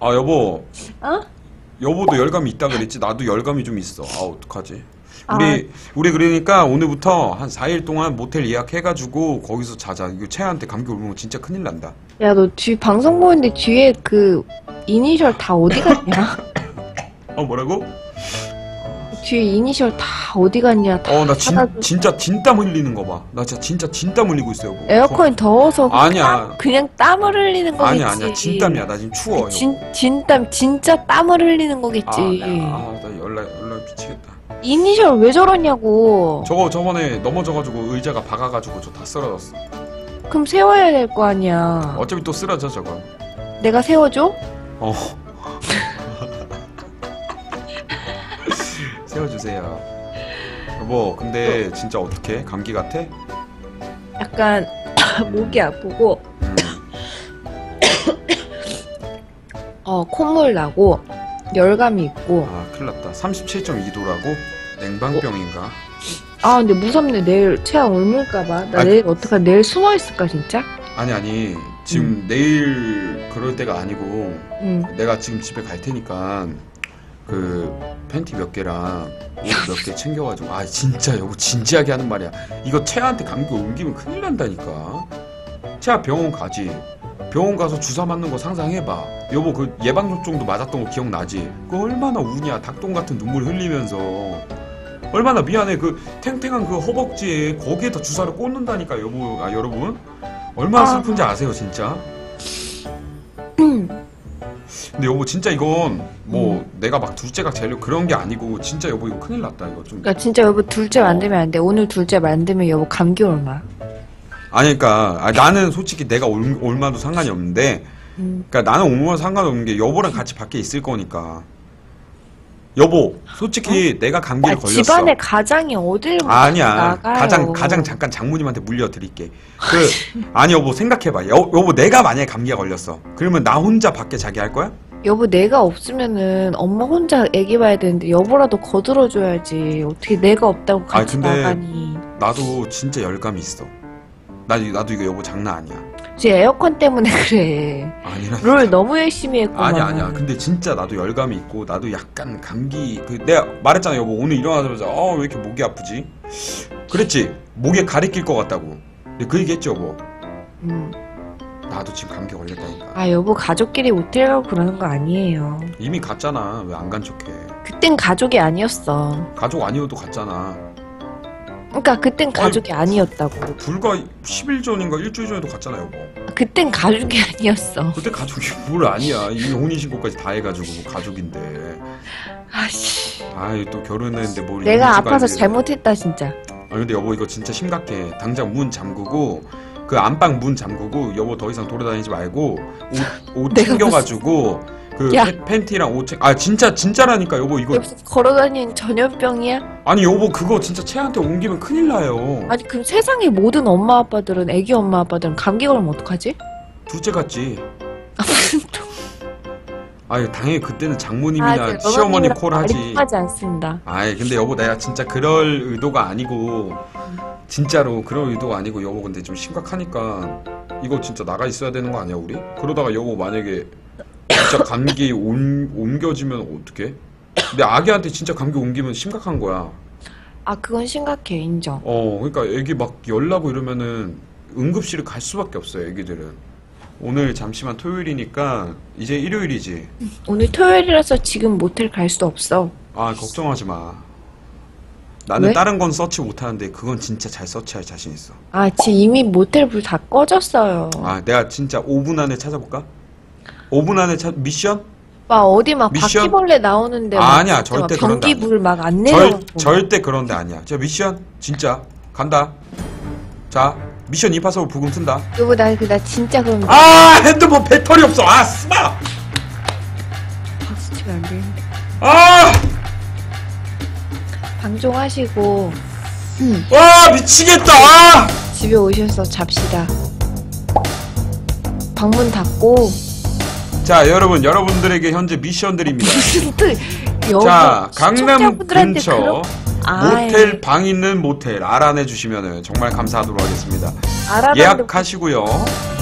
아 여보 어? 여보도 열감이 있다 그랬지 나도 열감이 좀 있어 아 어떡하지 아. 우리 우리 그러니까 오늘부터 한 4일 동안 모텔 예약해가지고 거기서 자자 이거 채한테 감기 오면 진짜 큰일 난다 야, 너 뒤 방송 보는데 뒤에 그 이니셜 다 어디 갔냐? 어 뭐라고? 뒤에 이니셜 다 어디 갔냐? 다 어나 찾아줘. 진짜 진땀 흘리는 거 봐 나 진짜 진짜 진땀 흘리고 있어 여보 에어컨이 더워서 그냥 아니야. 땀- 그냥 땀을 흘리는 거- 거겠지. 아니야 아니야 진땀이야 나 지금 추워 여보. 진 진땀 진짜 땀을 흘리는 거겠지. 아, 나 연락 연락 미치겠다 이니셜 왜 저러냐고. 저거 저번에 넘어져가지고 의자가 박아가지고 저 다 쓰러졌어 그럼 세워야 될 거 아니야. 어차피 또 쓰러져 저거 내가 세워줘? 어 세워주세요. 여보 근데 진짜 어떡해? 감기 같아? 약간 목이 아프고 음. 어 콧물 나고 열감이 있고. 아 큰일 났다. 37.2도라고? 냉방병인가? 아 근데 무섭네. 내일 체온 옮을까봐. 나 아, 내일 어떡하 내일 숨어 있을까 진짜? 아니 아니. 지금 내일 그럴 때가 아니고 응 내가 지금 집에 갈 테니까 그 팬티 몇 개랑 옷 몇 개 챙겨가지고 아 진짜 여보 진지하게 하는 말이야. 이거 채아한테 감기 옮기면 큰일 난다니까. 채아 병원 가지. 병원 가서 주사 맞는 거 상상해봐. 여보 그 예방접종도 맞았던 거 기억나지? 그거 얼마나 우냐 닭똥 같은 눈물 흘리면서. 얼마나 미안해. 그 탱탱한 그 허벅지에 거기에다 주사를 꽂는다니까 여보 아 여러분. 얼마나 아. 슬픈지 아세요 진짜? 음. 근데 여보 진짜 이건 뭐 내가 막 둘째가 제일 그런 게 아니고 진짜 여보 이거 큰일 났다 이거 좀. 그러니까 진짜 여보 둘째 만들면 안 돼. 오늘 둘째 만들면 여보 감기 올 마? 아니 그러니까 아, 나는 솔직히 내가 올, 올마도 상관이 없는데 음. 그러니까 나는 올마 상관없는 게 여보랑 같이 밖에 있을 거니까 여보 솔직히 내가 감기를 아, 걸렸어. 집안에 가장이 어딜 아니야. 나가요. 가장 가장 잠깐 장모님한테 물려드릴게. 그 아니 여보 생각해봐. 여, 여보 내가 만약에 감기가 걸렸어. 그러면 나 혼자 밖에 자기 할 거야? 여보 내가 없으면은 엄마 혼자 애기 봐야 되는데 여보라도 거들어줘야지. 어떻게 내가 없다고 같이 근데- 나가니. 나도 진짜 열감이 있어. 나, 나도 이거 여보 장난 아니야 지금 에어컨 때문에 그래. 아니라 롤 너무 열심히 했구만. 아니야 아니야. 근데 진짜 나도 열감이 있고 나도 약간 감기 그 내가 말했잖아. 여보 오늘 일어나자마자 어 왜 이렇게 목이 아프지? 그랬지. 목에 가리 낄것 같다고. 근데 그 얘기 했지 여보. 음. 나도 지금 감기 걸렸다니까. 아 여보 가족끼리 모텔 가고 그러는 거 아니에요. 이미 갔잖아. 왜 안 간 척해? 그땐 가족이 아니었어. 가족 아니어도 갔잖아 그러니까 그땐 가족이 아니었다고. 불과 10일 전인가 일주일 전에도 갔잖아 여보 그땐 가족이 아니었어. 그때 가족이 뭘 아니야. 이미 혼인신고까지 다 해가지고 뭐 가족인데. 아씨. 아이 또 결혼했는데 뭘 내가 아파서 잘못했다 진짜. 아 근데 여보 이거 진짜 심각해. 당장 문 잠그고 그 안방 문 잠그고 여보 더 이상 돌아다니지 말고 옷, 옷 챙겨가지고 그 야. 팬- 팬티랑 옷 챙. 아 진짜 진짜라니까 여보 이거 걸어다니는 전염병이야? 아니 여보 그거 진짜 채한테 옮기면 큰일 나요. 아니 그럼 세상의 모든 엄마 아빠들은 애기 엄마 아빠들은 감기 걸리면 어떡하지? 둘째 같지. 아 아니 당연히 그때는 장모님이나 아, 네, 시어머니 콜 하지. 통하지 않습니다. 아이 근데 여보 내가 진짜 그럴 의도가 아니고 진짜로 그럴 의도가 아니고 여보 근데 좀 심각하니까 이거 진짜 나가 있어야 되는 거 아니야 우리? 그러다가 여보 만약에 진짜 감기 옮, 옮겨지면 어떡해? 근데 아기한테 진짜 감기 옮기면 심각한 거야 아 그건 심각해 인정. 어 그러니까 애기 막 열나고 이러면은 응급실을 갈 수밖에 없어요 애기들은 오늘 잠시만 토요일이니까 이제 일요일이지 오늘 토요일이라서 지금 모텔 갈 수 없어. 아 걱정하지 마 나는 왜? 다른 건 서치 못 하는데 그건 진짜 잘 서치할 자신 있어 아 지금 이미 모텔 불 다 꺼졌어요. 아, 내가 진짜 5분 안에 찾아볼까? 5분 안에 찾 미션? 막 어디 막 미션? 바퀴벌레 나오는데 아, 막 아니야. 진짜 절대 그런 데. 변기불 막안 절, 내려가고. 절대 그런 데 아니야. 자, 미션 진짜 간다. 자, 미션 임파서블 부금 튼다. 여보 나나 진짜 그럼 아, 핸드폰 배터리 없어. 아, 쓰마. 박수 치면 안 되는데. 아, 방종하시고 와, 미치겠다. 아! 집에 오셔서 잡시다. 방문 닫고 자, 여러분, 여러분들에게 현재 미션 드립니다. 자, 강남 근처 모텔 방 있는 모텔 알아내 주시면은 정말 감사하도록 하겠습니다. 예약하시고요.